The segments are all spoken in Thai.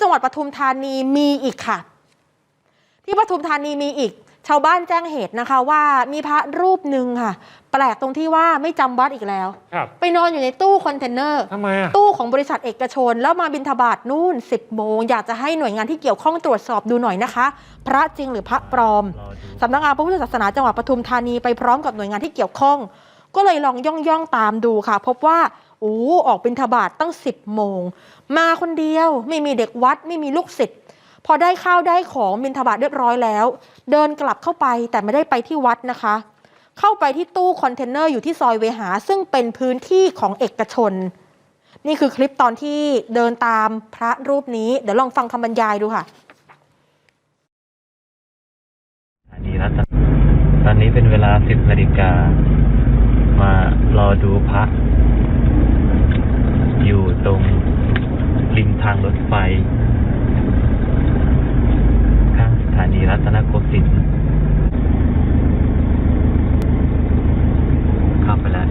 จังหวัดปทุมธานีมีอีกค่ะ ที่ปทุมธานีมีอีก ชาวบ้านแจ้งเหตุนะคะ ว่ามีพระรูปหนึ่งค่ะ แปลกตรงที่ว่าไม่จำวัดอีกแล้ว ครับไปนอนอยู่ในตู้คอนเทนเนอร์ ทำไมอะ ตู้ของบริษัทเอกชน แล้วมาบินทบาทนู่น 10 โมง อยากจะให้หน่วยงานที่เกี่ยวข้องตรวจสอบดูหน่อยนะคะ พระจริงหรือพระปลอมสำนักงานพระพุทธศาสนาจังหวัดปทุมธานีไปพร้อมกับหน่วยงานที่เกี่ยวข้อง ก็เลยลองย่องย่องๆตามดูค่ะ พบว่า โอ้ออกบินทบาทตั้ง10โมง มาคนเดียวไม่มีเด็กวัดไม่มีลูกศิษย์พอได้ข้าวได้ของบินทบาทเรียบร้อยแล้ว เดินกลับเข้าไปแต่ไม่ได้ไปที่วัดนะคะ เข้าไปที่ตู้คอนเทนเนอร์อยู่ที่ซอยเวหา ซึ่งเป็นพื้นที่ของเอกชน นี่คือคลิปตอนที่เดินตามพระรูปนี้ เดี๋ยวลองฟังคำบรรยายดูค่ะอันนี้แล้วจ้ะตอนนี้เป็นเวลาสิบนาฬิกามารอดูพระ อยู่ตรงริมทางรถไฟ ข้างสถานีรัตนโกสินทร์เข้าไปแล้ว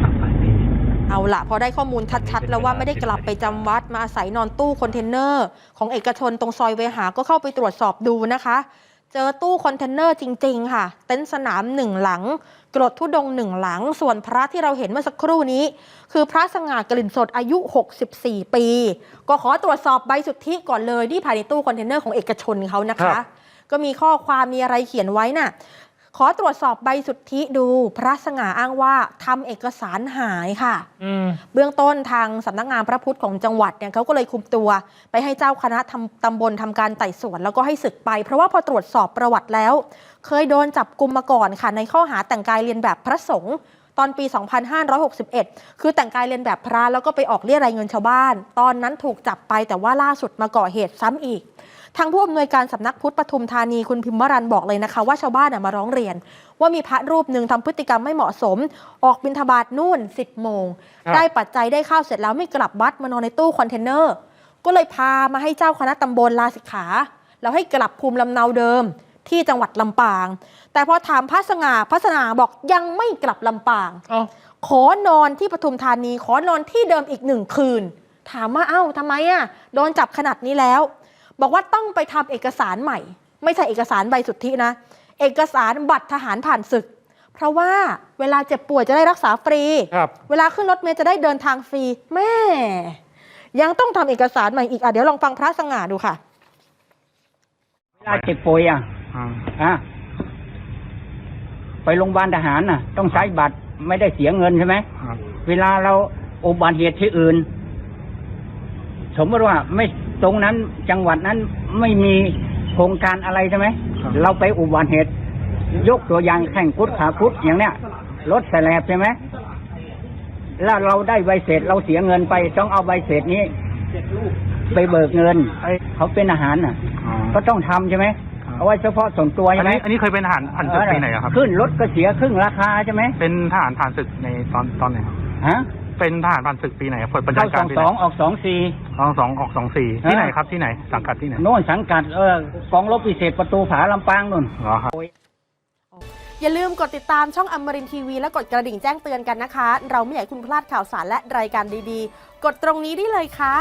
เข้าไปนี่เอาละพอได้ข้อมูลชัดๆ แล้วว่าไม่ได้กลับไปจำวัดมาอาศัยนอนตู้คอนเทนเนอร์ ของเอกชนตรงซอยเวหาก็เข้าไปตรวจสอบดูนะคะ เจอตู้คอนเทนเนอร์จริง ๆ ค่ะ เต็นท์สนามหนึ่งหลัง กรดทุดงค์หนึ่งหลัง ส่วนพระที่เราเห็นเมื่อสักครู่นี้ คือพระสง่ากลิ่นสดอายุ 64 ปี ก็ขอตรวจสอบใบสุทธิก่อนเลยที่ภายในตู้คอนเทนเนอร์ของเอกชนเขานะครัคะบก็มีข้อความมีอะไรเขียนไว้น่ะ ขอตรวจสอบใบสุทธิดูพระสง่าอ้างว่าทำเอกสารหายค่ะอืมเบื้องต้นทางสำนักงานพระพุทธของจังหวัดเนี่ยเขาก็เลยคุมตัว ไปให้เจ้าคณะทำตำบลทำการไต่สวน แล้วก็ให้ศึกไป เพราะว่าพอตรวจสอบประวัติแล้ว เคยโดนจับกลุมมาก่อนค่ะ ในข้อหาแต่งกายเรียนแบบพระสงฆ์ ตอนปี 2561 คือแต่งกายเรียนแบบพระแล้วก็ไปออกเรียรายเงินชาวบ้าน ตอนนั้นถูกจับไปแต่ว่าล่าสุดมาก่อเหตุซ้ำอีกทางผู้อำนวยการสำนักพุทธปทุมธานีคุณพิมพ์วรันบอกเลยนะคะ ว่าชาวบ้านน่ะมาร้องเรียน ว่ามีพระรูปหนึ่งทำพฤติกรรมไม่เหมาะสม ออกบิณฑบาตนู่น 10 โมงครับได้ปัจจัยได้ข้าวเสร็จแล้วไม่กลับวัดมานอนในตู้คอนเทนเนอร์ ก็เลยพามาให้เจ้าคณะตำบลลาสิกขา แล้วให้กลับภูมิลำเนาเดิม ที่จังหวัดลำปาง แต่พอถามพระสง่าพระสง่าบอกยังไม่กลับลำปาง เอ้าขอนอนที่ปทุมธานี ขอนอนที่เดิมอีกหนึ่งคืน ถามว่าเอ้าทำไมอะโดนจับขนาดนี้แล้ว บอกว่าต้องไปทำเอกสารใหม่ ไม่ใช่เอกสารใบสุทธินะ เอกสารบัตรทหารผ่านศึก เพราะว่าเวลาเจ็บป่วยจะได้รักษาฟรี ครับ เวลาขึ้นรถเมล์จะได้เดินทางฟรี แม่ ยังต้องทำเอกสารใหม่อีกอะเดี๋ยวลองฟังพระสง่าดูค่ะ เวลาเจ็บป่วยอะ อะไปโรงพยาบาลทหารน่ะ ต้องใช้บัตรไม่ได้เสียเงินใช่ไหมครับเวลาเราอุบัติเหตุที่อื่น สมมติว่าไม่ตรงนั้นจังหวัดนั้นไม่มีโครงการอะไรใช่ไหมครับเราไปอุบัติเหตุ ยกตัวอย่างแข่งกุดขาคุดอย่างเนี้ยรถแสลบใช่ไหมแล้วเราได้ใบเสร็จเราเสียเงินไปต้องเอาใบเสร็จนี้ไปเบิกเงินเขาเป็นอาหารน่ะ ก็ต้องทำใช่ไหมครับ เอาไว้เฉพาะส่วนตัวอัใช่นไหมนี้อันนี้เคยเป็นทหารผ่านศึกปีไหนอะครับ ขึ้นรถก็เสียครึ่งราคาใช่ไหมเป็นทหารผ่านศึกในตอนตอนไหนครับฮะเป็นทหารผ่านศึกปีไหนผลประจำเข้าสกาอรงปีสไหนองออกสองสี่ สองสองออกสองสี่ฮะที่ไหนครับที่ไหนสังกัดที่ไหนโน่นสังกัดเออกองรบพิเศษประตูผาลำปางนู่น เหรอครับ อย่าลืมกดติดตามช่องอมรินทีวี และกดกระดิ่งแจ้งเตือนกันนะคะ เราไม่อยากให้คุณพลาดข่าวสารและรายการดีๆ กดตรงนี้ได้เลยค่ะ